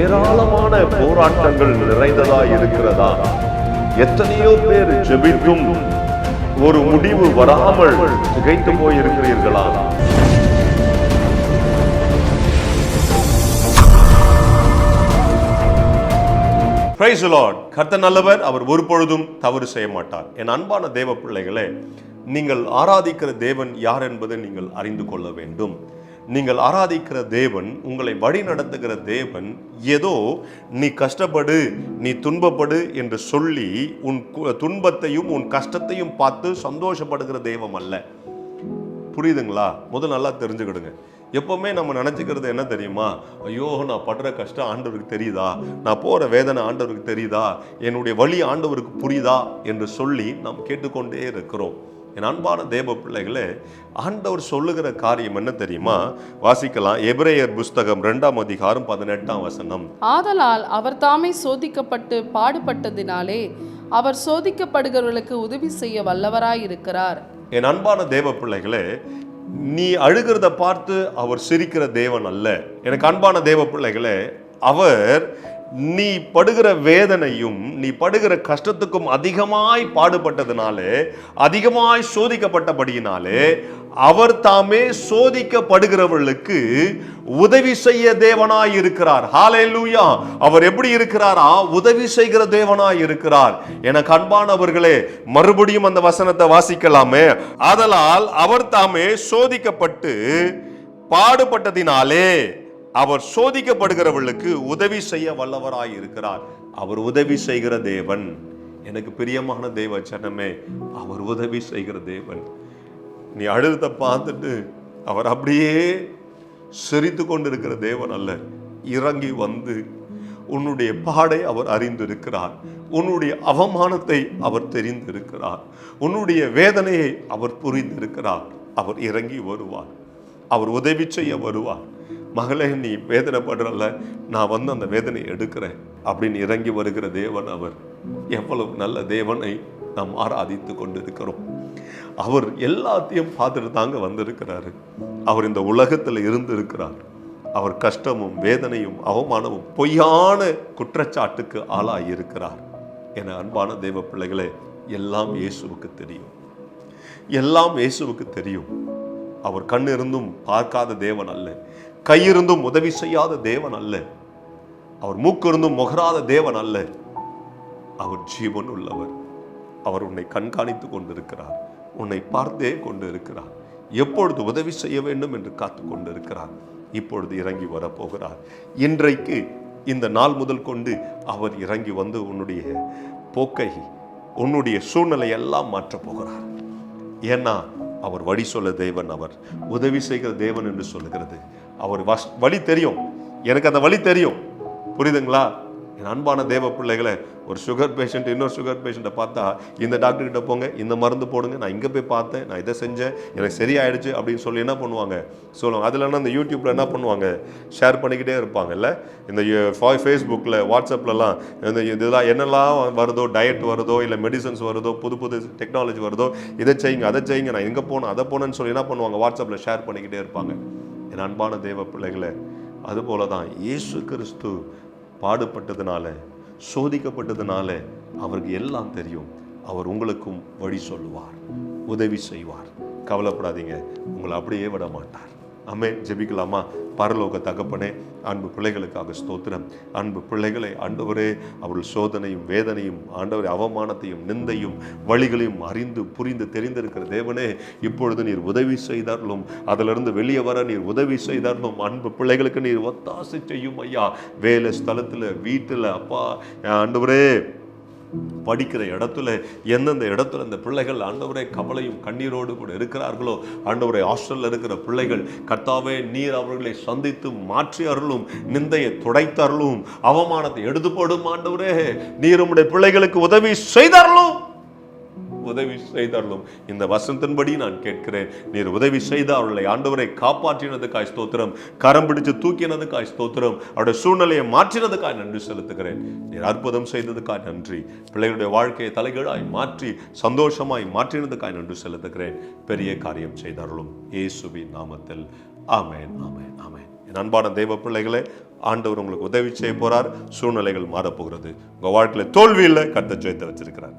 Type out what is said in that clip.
ஏராளமான போராட்டங்கள் நிறைந்ததா இருக்கிறதா எத்தனையோ பேர் ஜெபிக்கும் ஒரு முடிவு வராமல் திகைத்து போயிருக்கிறீர்களா? பிரைஸ் லார்ட் கர்த்த நல்லவர். அவர் ஒரு பொழுதும் தவறு செய்ய மாட்டார். என் அன்பான தேவ பிள்ளைகளே நீங்கள் ஆராதிக்கிற தேவன் யார் என்பதை நீங்கள் அறிந்து கொள்ள வேண்டும். நீங்கள் ஆராதிக்கிற தேவன் உங்களை வழி நடத்துகிற தேவன் ஏதோ நீ கஷ்டப்படு நீ துன்பப்படு என்று சொல்லி உன் கு- துன்பத்தையும் உன் கஷ்டத்தையும் பார்த்து சந்தோஷப்படுகிற தெய்வம் அல்ல. புரியுதுங்களா? முதல் நல்லா தெரிஞ்சுக்கிடுங்க. எப்போவுமே நம்ம நினச்சிக்கிறது என்ன தெரியுமா? ஐயோ நான் படுற கஷ்டம் ஆண்டவருக்கு தெரியுதா? நான் போகிற வேதனை ஆண்டவருக்கு தெரியுதா? என்னுடைய வழி ஆண்டவருக்கு புரியுதா? என்று சொல்லி நாம் கேட்டுக்கொண்டே இருக்கிறோம். என் அன்பான தேவ பிள்ளைகளே ஆண்டவர் சொல்லுகிற காரியம் என்ன தெரியுமா? வாசிக்கலாம். எபிரேயர் புஸ்தகம் ரெண்டாம் அதிகாரம் பதினெட்டாம் வசனம். ஆதலால் அவர் தாமே சோதிக்கப்பட்டு பாடுபட்டதினாலே அவர் சோதிக்கப்படுகிறவர்களுக்கு உதவி செய்ய வல்லவராய் இருக்கிறார் என் அன்பான தேவ பிள்ளைகளே நீ அழுகிறத பார்த்து அவர் சிரிக்கிற தேவன் அல்ல. எனக்கு அன்பான தேவ பிள்ளைகளே அவர் நீ படுகிற வேதனையும் நீ படுகிற கஷ்டத்துக்கும் அதிகமாய் பாடுபட்டதுனாலே அதிகமாய் சோதிக்கப்பட்டபடியினாலே அவர் தாமே சோதிக்கப்படுகிறவர்களுக்கு உதவி செய்ய தேவனாய் இருக்கிறார். ஹalleluya அவர் எப்படி இருக்கிறாரா? உதவி செய்கிற தேவனாய் இருக்கிறார். எனக்கு அன்பானவர்களே மறுபடியும் அந்த வசனத்தை வாசிக்கலாமே. ஆதலால் அவர் தாமே சோதிக்கப்பட்டு பாடுபட்டதினாலே அவர் சோதிக்கப்படுகிறவர்களுக்கு உதவி செய்ய வல்லவராய் இருக்கிறார். அவர் உதவி செய்கிற தேவன். எனக்கு பிரியமான தேவ சனமே அவர் உதவி செய்கிற தேவன். நீ அழுத பார்த்துட்டு அவர் அப்படியே சிரித்து கொண்டிருக்கிற தேவன் அல்ல. இறங்கி வந்து உன்னுடைய பாடை அவர் அறிந்திருக்கிறார். உன்னுடைய அவமானத்தை அவர் தெரிந்திருக்கிறார். உன்னுடைய வேதனையை அவர் புரிந்திருக்கிறார். அவர் இறங்கி வருவார். அவர் உதவி செய்ய வருவார். மகளே நீ வேதனைப்படுறல நான் வந்து அந்த வேதனையை எடுக்கிறேன். அப்படின்னு இறங்கி வருகிற தேவன் அவர். எவ்வளவு நல்ல தேவனை நாம் ஆராதித்து கொண்டிருக்கிறோம். அவர் எல்லாத்தையும் பார்த்துட்டு தாங்க வந்திருக்கிறாரு. அவர் இந்த உலகத்தில் இருந்திருக்கிறார். அவர் கஷ்டமும் வேதனையும் அவமானமும் பொய்யான குற்றச்சாட்டுக்கு ஆளாகி இருக்கிறார் என அன்பான தெய்வ பிள்ளைகளே எல்லாம் இயேசுவுக்கு தெரியும். எல்லாம் இயேசுவுக்கு தெரியும். அவர் கண்ணிருந்தும் பார்க்காத தேவன் அல்ல. கையிருந்தும் உதவி செய்யாத தேவன் அல்ல. அவர் மூக்கிருந்தும் முகராத தேவன் அல்ல. அவர் ஜீவன் உள்ளவர். அவர் உன்னை கண்காணித்து கொண்டிருக்கிறார். உன்னை பார்த்தே கொண்டு இருக்கிறார் எப்பொழுது உதவி செய்ய வேண்டும் என்று காத்து கொண்டிருக்கிறார். இப்பொழுது இறங்கி வரப்போகிறார். இன்றைக்கு இந்த நாள் முதல் கொண்டு அவர் இறங்கி வந்து உன்னுடைய போக்கை உன்னுடைய சூழ்நிலை எல்லாம் மாற்றப் போகிறார். ஏன்னா அவர் வழி சொல்ல தேவன் அவர் உதவி செய்கிற தேவன் என்று சொல்லுகிறது. அவர் வஸ் வழி தெரியும். எனக்கு அந்த வழி தெரியும். புரியுதுங்களா? என் அன்பான தேவ பிள்ளைகளை ஒரு சுகர் பேஷண்ட் இன்னொரு சுகர் பேஷண்ட்டை பார்த்தா இந்த டாக்டர்கிட்ட போங்க இந்த மருந்து போடுங்க நான் இங்கே போய் பார்த்தேன் நான் இதை செஞ்சேன் எனக்கு சரியாயிடுச்சு அப்படின்னு சொல்லி என்ன பண்ணுவாங்க? சொல்லுவாங்க. அதில்னா இந்த யூடியூப்பில் என்ன பண்ணுவாங்க? ஷேர் பண்ணிக்கிட்டே இருப்பாங்கல்ல? இந்த ஃபேஸ்புக்கில் வாட்ஸ்அப்லலாம் இந்த இதெல்லாம் என்னெல்லாம் வருதோ டயட் வருதோ இல்லை மெடிசன்ஸ் வருதோ புது புது டெக்னாலஜி வருதோ இதை செய்யுங்க அதை செய்யுங்க நான் எங்கே போனேன் அதை போனேன்னு சொல்லி என்ன பண்ணுவாங்க? வாட்ஸ்அப்பில் ஷேர் பண்ணிக்கிட்டே இருப்பாங்க. என் அன்பான தேவ பிள்ளைகளை அதுபோல தான் இயேசு கிறிஸ்து பாடுபட்டதுனால சோதிக்கப்பட்டதுனால அவருக்கு எல்லாம் தெரியும். அவர் உங்களுக்கும் வழி சொல்லுவார் உதவி செய்வார். கவலைப்படாதீங்க உங்களை அப்படியே விட மாட்டார் அமே ஜெபிக்கலாமா? பரலோக தகப்பனே அன்பு பிள்ளைகளுக்காக ஸ்தோத்திரம். அன்பு பிள்ளைகளை ஆண்டவரே அவர்கள் சோதனையும் வேதனையும் ஆண்டவரே அவமானத்தையும் நிந்தையும் வழிகளையும் அறிந்து புரிந்து தெரிந்திருக்கிற தேவனே இப்பொழுது நீர் உதவி செய்தாலும் அதிலிருந்து வெளியே வர நீர் உதவி செய்தாலும் அன்பு பிள்ளைகளுக்கு நீர் ஒத்தாசை செய்யும் ஐயா. வேலை ஸ்தலத்தில் வீட்டில் அப்பா ஆண்டவரே படிக்கிற இடத்துல எந்தெந்த இடத்துல இந்த பிள்ளைகள் ஆண்டவரே கவலையும் கண்ணீரோடு கூட இருக்கிறார்களோ ஆண்டவரை ஹாஸ்டலில் இருக்கிற பிள்ளைகள் கர்த்தாவே நீர் அவர்களை சந்தித்து மாற்றி அருளும் நிந்தையை துடைத்து அருளும் அவமானத்தை எடுத்து போடும் ஆண்டவரே நீர் உம்முடைய பிள்ளைகளுக்கு உதவி செய்தார்களும் உதவி செய்தார்களும் இந்த வசனத்தின்படி நான் கேட்கிறேன். நீர் உதவி செய்து அவர்களை ஆண்டவரை காப்பாற்றினதுக்காய் ஸ்தோத்திரம். கரம் பிடிச்சு தூக்கினதுக்காய் ஸ்தோத்திரம். அவருடைய சூழ்நிலையை மாற்றினதுக்காய் நன்றி செலுத்துகிறேன். நீர் அற்புதம் செய்ததுக்காய் நன்றி. பிள்ளைகளுடைய வாழ்க்கையை தலைகளாய் மாற்றி சந்தோஷமாய் மாற்றினதுக்காய் நன்றி செலுத்துகிறேன். பெரிய காரியம் செய்தார்களும் இயேசுவின் நாமத்தில். ஆமேன் ஆமேன் ஆமேன். என் அன்பான தெய்வ பிள்ளைகளே ஆண்டவர் உங்களுக்கு உதவி செய்ய போறார். சூழ்நிலைகள் மாறப்போகிறது. உங்கள் வாழ்க்கையில் தோல்வி இல்லை கத்த ஜெயத்தை வச்சிருக்கிறார்.